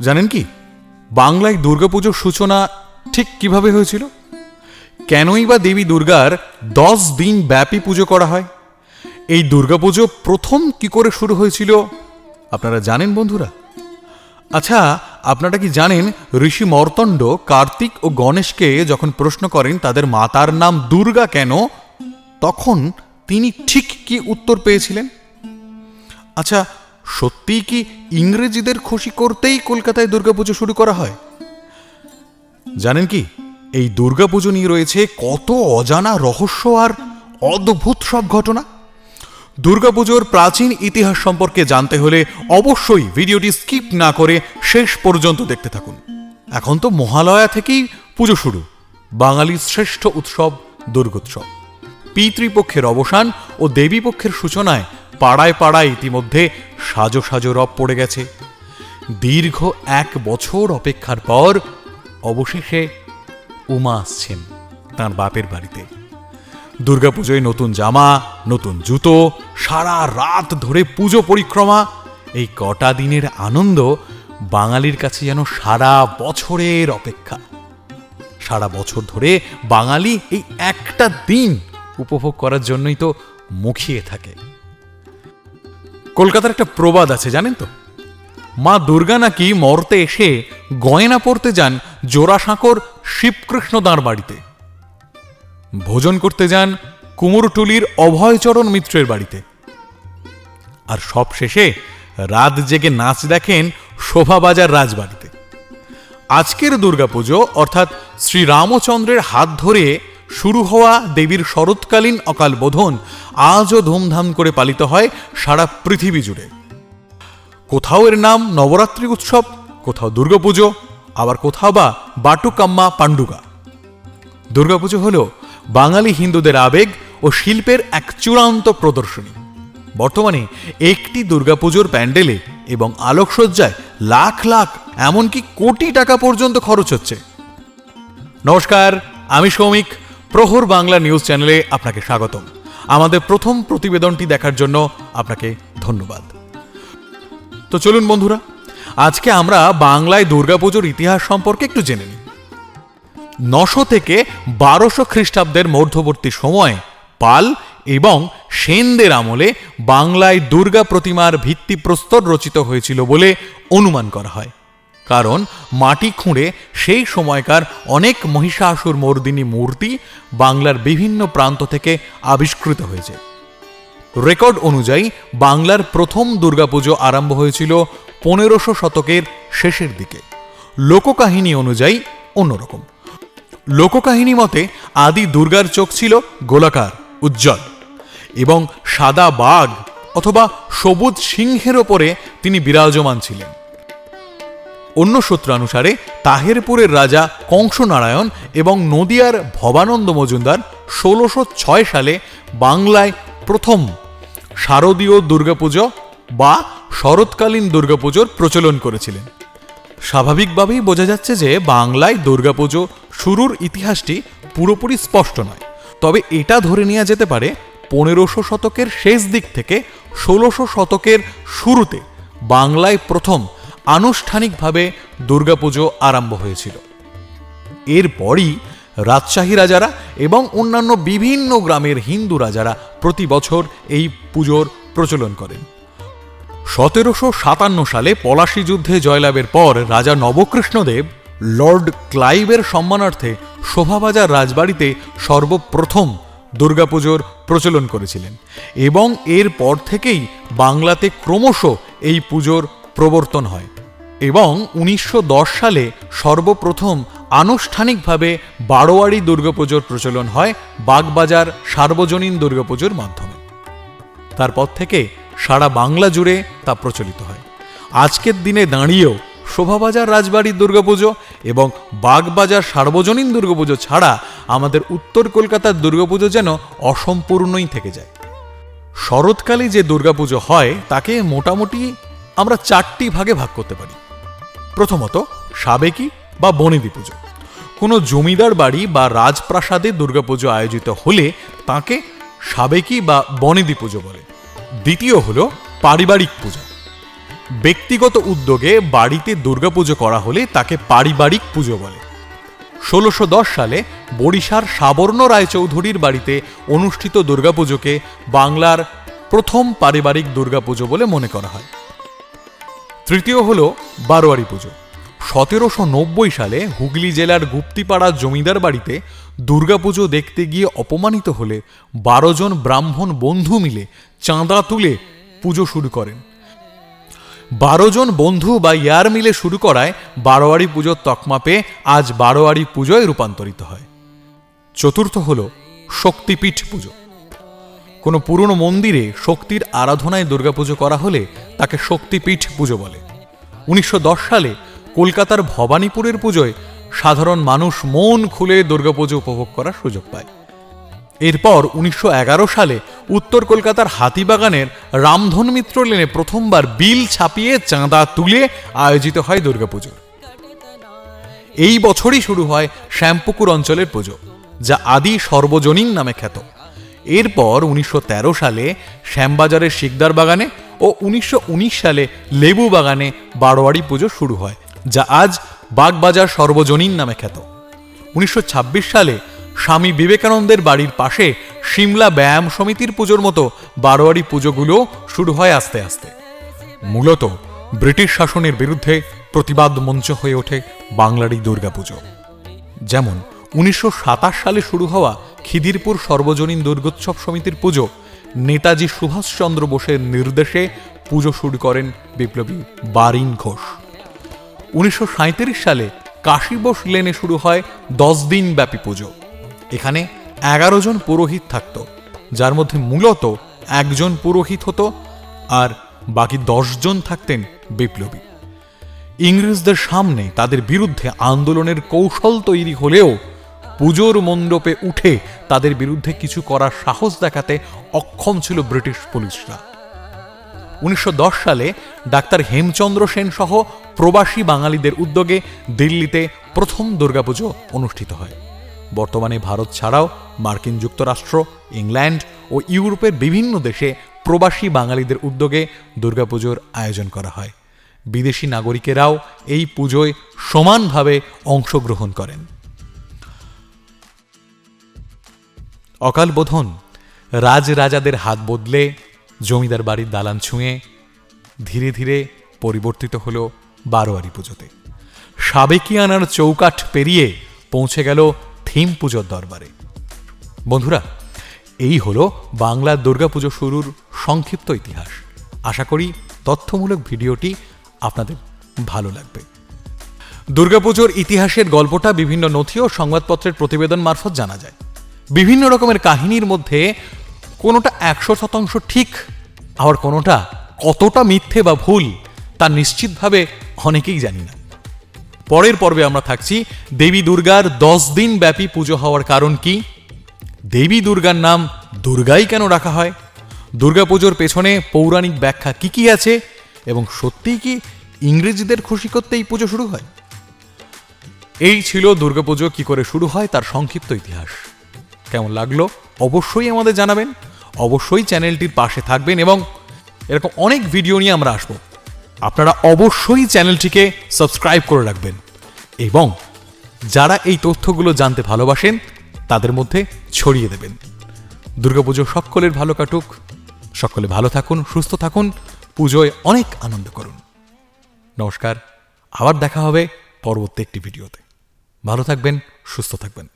জানেন কি? বাংলায় দুর্গাপুজোর সূচনা ঠিক কীভাবে হয়েছিল? কেনই বা দেবী দুর্গার দশ দিন ব্যাপী পুজো করা হয়? এই দুর্গাপুজো প্রথম কি করে শুরু হয়েছিল? আপনারা জানেন বন্ধুরা? আচ্ছা আপনারা কি জানেন ঋষি মর্তণ্ড কার্তিক ও গণেশকে যখন প্রশ্ন করেন তাদের মাতার নাম দুর্গা কেন, তখন তিনি ঠিক কি উত্তর পেয়েছিলেন? আচ্ছা সত্যিই কি ইংরেজিদের খুশি করতেই কলকাতায় দুর্গাপুজো শুরু করা হয়? জানেন কি, এই দুর্গাপুজো নিয়ে রয়েছে কত অজানা রহস্য আর অদ্ভুত সব ঘটনা। দুর্গাপুজোর প্রাচীন ইতিহাস সম্পর্কে জানতে হলে অবশ্যই ভিডিওটি স্কিপ না করে শেষ পর্যন্ত দেখতে থাকুন। এখন তো মহালয়া থেকেই পুজো শুরু, বাঙালির শ্রেষ্ঠ উৎসব দুর্গোৎসব। পিতৃপক্ষের অবসান ও দেবীপক্ষের সূচনায় পাড়ায় পাড়ায় ইতিমধ্যে সাজো সাজো রব পড়ে গেছে। দীর্ঘ এক বছর অপেক্ষার পর অবশেষে উমা আসছেন তার বাপের বাড়িতে। দুর্গাপুজোয় নতুন জামা, নতুন জুতো, সারা রাত ধরে পুজো পরিক্রমা, এই কটা দিনের আনন্দ বাঙালির কাছে যেন সারা বছরের অপেক্ষা। সারা বছর ধরে বাঙালি এই একটা দিন উপভোগ করার জন্যই তো মুখিয়ে থাকে। কলকাতার একটা প্রবাদ আছে, জানেন তো? মা দুর্গা নাকি মর্তে এসে গয়না পরতে যান জোড়াসাঁকর শিবকৃষ্ণ দাঁড় বাড়িতে। ভোজন করতে যান কুমোরটুলির অভয়চরণ মিত্রের বাড়িতে। আর সব শেষে রাত জেগে নাচ দেখেন শোভাবাজার রাজবাড়িতে। আজকের দুর্গাপুজো অর্থাৎ শ্রীরামচন্দ্রের হাত ধরে শুরু হওয়া দেবীর শরৎকালীন অকাল বোধন আজও ধুমধাম করে পালিত হয় সারা পৃথিবী জুড়ে। কোথাও এর নাম নবরাত্রি উৎসব, কোথাও দুর্গাপুজো, আবার কোথাও বা বাটুকাম্মা পাণ্ডুগা। দুর্গাপুজো হল বাঙালি হিন্দুদের আবেগ ও শিল্পের এক চূড়ান্ত প্রদর্শনী। বর্তমানে একটি দুর্গাপুজোর প্যান্ডেলে এবং আলোকসজ্জায় লাখ লাখ, এমনকি কোটি টাকা পর্যন্ত খরচ হচ্ছে। নমস্কার, আমি সৌমিক প্রহর বাংলা নিউজ চ্যানেলে আপনাকে স্বাগতম। আমাদের প্রথম প্রতিবেদনটি দেখার জন্য আপনাকে ধন্যবাদ। তো চলুন বন্ধুরা, আজকে আমরা বাংলায় দুর্গাপুজোর ইতিহাস সম্পর্কে একটু জেনে নিই। নশো থেকে বারোশো খ্রিস্টাব্দের মধ্যবর্তী সময়ে পাল এবং সেনদের আমলে বাংলায় দুর্গা প্রতিমার ভিত্তিপ্রস্তর রচিত হয়েছিল বলে অনুমান করা হয়। কারণ মাটি খুঁড়ে সেই সময়কার অনেক মহিষাসুর মর্দিনী মূর্তি বাংলার বিভিন্ন প্রান্ত থেকে আবিষ্কৃত হয়েছে। রেকর্ড অনুযায়ী বাংলার প্রথম দুর্গাপুজো আরম্ভ হয়েছিল পনেরোশো শতকের শেষের দিকে। লোককাহিনী অনুযায়ী অন্যরকম। লোককাহিনী মতে আদি দুর্গার চোখ ছিল গোলাকার, উজ্জ্বল এবং সাদা বাঘ অথবা সবুজ সিংহের ওপরে তিনি বিরাজমান ছিলেন। অন্য সূত্রানুসারে তাহেরপুরের রাজা কংসনারায়ণ এবং নদিয়ার ভবানন্দ মজুমদার ষোলোশো ছয় সালে বাংলায় প্রথম শারদীয় দুর্গাপুজো বা শরৎকালীন দুর্গাপুজোর প্রচলন করেছিলেন। স্বাভাবিকভাবেই বোঝা যাচ্ছে যে বাংলায় দুর্গাপুজো শুরুর ইতিহাসটি পুরোপুরি স্পষ্ট নয়। তবে এটা ধরে নেওয়া যেতে পারে পনেরোশো শতকের শেষ দিক থেকে ষোলোশো শতকের শুরুতে বাংলায় প্রথম আনুষ্ঠানিকভাবে দুর্গাপুজো আরম্ভ হয়েছিল। এরপরই রাজশাহী রাজারা এবং অন্যান্য বিভিন্ন গ্রামের হিন্দু রাজারা প্রতি বছর এই পুজোর প্রচলন করেন। সতেরোশো সাতান্ন সালে পলাশী যুদ্ধে জয়লাভের পর রাজা নবকৃষ্ণদেব লর্ড ক্লাইভের সম্মানার্থে শোভাবাজার রাজবাড়িতে সর্বপ্রথম দুর্গাপুজোর প্রচলন করেছিলেন এবং এর পর থেকেই বাংলাতে ক্রমশ এই পুজোর প্রবর্তন হয় এবং উনিশশো দশ সালে সর্বপ্রথম আনুষ্ঠানিকভাবে বারোয়ারি দুর্গাপুজোর প্রচলন হয় বাগবাজার সার্বজনীন দুর্গাপুজোর মাধ্যমে। তারপর থেকে সারা বাংলা জুড়ে তা প্রচলিত হয়। আজকের দিনে দাঁড়িয়েও শোভাবাজার রাজবাড়ির দুর্গাপুজো এবং বাগবাজার সার্বজনীন দুর্গাপুজো ছাড়া আমাদের উত্তর কলকাতার দুর্গাপুজো যেন অসম্পূর্ণই থেকে যায়। শরৎকালে যে দুর্গাপুজো হয়, তাকে মোটামুটি আমরা চারটি ভাগে ভাগ করতে পারি। প্রথমত, সাবেকি বা বনেদি পুজো। কোনো জমিদার বাড়ি বা রাজপ্রাসাদে দুর্গাপুজো আয়োজিত হলে তাকে সাবেকি বা বনেদি পুজো বলে। দ্বিতীয় হলো পারিবারিক পুজো। ব্যক্তিগত উদ্যোগে বাড়িতে দুর্গাপুজো করা হলে তাকে পারিবারিক পুজো বলে। ষোলোশো সালে বরিশার সাবর্ণ রায়চৌধুরীর বাড়িতে অনুষ্ঠিত দুর্গাপুজোকে বাংলার প্রথম পারিবারিক দুর্গাপুজো বলে মনে করা হয়। তৃতীয় হল বারোয়ারি পুজো। সতেরোশো নব্বই সালে হুগলি জেলার গুপ্তিপাড়া জমিদার বাড়িতে দুর্গাপুজো দেখতে গিয়ে অপমানিত হলে বারো জন ব্রাহ্মণ বন্ধু মিলে চাঁদা তুলে পুজো শুরু করেন। বারো জন বন্ধু বা ইয়ার মিলে শুরু করায় বারোয়ারি পুজোর তকমা পেয়ে আজ বারোয়ারি পুজোয় রূপান্তরিত হয়। চতুর্থ হল শক্তিপীঠ পুজো। কোনো পুরনো মন্দিরে শক্তির আরাধনায় দুর্গাপুজো করা হলে তাকে শক্তিপীঠ পুজো বলে। উনিশশো দশ সালে কলকাতার ভবানীপুরের পুজোয় সাধারণ মানুষ মন খুলে দুর্গাপুজো উপভোগ করার সুযোগ পায়। এরপর উনিশশো এগারো সালে উত্তর কলকাতার হাতিবাগানের রামধন মিত্র লেনে প্রথমবার বিল ছাপিয়ে চাঁদা তুলে আয়োজিত হয় দুর্গাপুজো এই বছরই শুরু হয় শ্যামপুকুর অঞ্চলের পুজো, যা আদি সর্বজনীন নামে খ্যাত। এরপর উনিশশো তেরো সালে শ্যামবাজারের শিকদার বাগানে ও উনিশশো উনিশ সালে লেবু বাগানে বারোয়ারি পুজো শুরু হয়, যা আজ বাগবাজার সর্বজনীন নামে খ্যাত। উনিশশো ছাব্বিশ সালে স্বামী বিবেকানন্দের বাড়ির পাশে সিমলা ব্যায়াম সমিতির পুজোর মতো বারোয়ারি পুজোগুলো শুরু হয় আস্তে আস্তে। মূলত ব্রিটিশ শাসনের বিরুদ্ধে প্রতিবাদ মঞ্চ হয়ে ওঠে বাংলারই দুর্গাপুজো যেমন উনিশশো সাতাশ সালে শুরু হওয়া খিদিরপুর সর্বজনীন দুর্গোৎসব সমিতির পুজো নেতাজি সুভাষচন্দ্র বোসের নির্দেশে পুজো শুরু করেন বিপ্লবী বারিন ঘোষ। উনিশশো সালে কাশীবোস লেনে শুরু হয় দশ দিন ব্যাপী পুজো। এখানে এগারো জন পুরোহিত থাকত, যার মধ্যে মূলত একজন পুরোহিত হতো আর বাকি জন থাকতেন বিপ্লবী। ইংরেজদের সামনে তাদের বিরুদ্ধে আন্দোলনের কৌশল তৈরি হলেও পুজোর মণ্ডপে উঠে তাদের বিরুদ্ধে কিছু করার সাহস দেখাতে অক্ষম ছিল ব্রিটিশ পুলিশরা। উনিশশো দশ সালে ডাক্তার হেমচন্দ্র সেন সহ প্রবাসী বাঙালিদের উদ্যোগে দিল্লিতে প্রথম দুর্গাপুজো অনুষ্ঠিত হয়। বর্তমানে ভারত ছাড়াও মার্কিন যুক্তরাষ্ট্র, ইংল্যান্ড ও ইউরোপের বিভিন্ন দেশে প্রবাসী বাঙালিদের উদ্যোগে দুর্গাপুজোর আয়োজন করা হয়। বিদেশি নাগরিকেরাও এই পুজোয় সমানভাবে অংশগ্রহণ করেন। অকাল বোধন। রাজরাজাদের হাত বদলে জমিদার বাড়ির দালান ছুঁয়ে ধীরে ধীরে পরিবর্তিত হল বারোয়ারি পুজোতে। সাবেকিয়ানার চৌকাঠ পেরিয়ে পৌঁছে গেল থিম পুজোর দরবারে। বন্ধুরা, এই হলো বাংলার দুর্গাপুজো শুরুর সংক্ষিপ্ত ইতিহাস। আশা করি তথ্যমূলক ভিডিওটি আপনাদের ভালো লাগবে। দুর্গাপুজোর ইতিহাসের গল্পটা বিভিন্ন নথি ও সংবাদপত্রের প্রতিবেদন মারফত জানা যায়। বিভিন্ন রকমের কাহিনীর মধ্যে কোনোটা একশো শতাংশ ঠিক, আবার কোনোটা কতটা মিথ্যে বা ভুল, তা নিশ্চিতভাবে অনেকেই জানি না। পরের পর্বে আমরা থাকছি দেবী দুর্গার দশ দিন ব্যাপী পুজো হওয়ার কারণ কি? দেবী দুর্গার নাম দুর্গাই কেন রাখা হয়? দুর্গাপুজোর পেছনে পৌরাণিক ব্যাখ্যা কি কি আছে? এবং সত্যিই কি ইংরেজিদের খুশি করতে এই পুজো শুরু হয়? এই ছিল দুর্গাপুজো কি করে শুরু হয় তার সংক্ষিপ্ত ইতিহাস। কেমন লাগল অবশ্যই আমাদের জানাবেন। অবশ্যই চ্যানেলটির পাশে থাকবেন এবং এরকম অনেক ভিডিও নিয়ে আমরা আসব। আপনারা অবশ্যই চ্যানেলটিকে সাবস্ক্রাইব করে রাখবেন এবং যারা এই তথ্যগুলো জানতে ভালোবাসেন, তাদের মধ্যে ছড়িয়ে দেবেন। দুর্গাপুজো সকলের ভালো কাটুক, সকলে ভালো থাকুন, সুস্থ থাকুন, পুজোয় অনেক আনন্দ করুন। নমস্কার, আবার দেখা হবে পরবর্তী একটি ভিডিওতে ভালো থাকবেন, সুস্থ থাকবেন।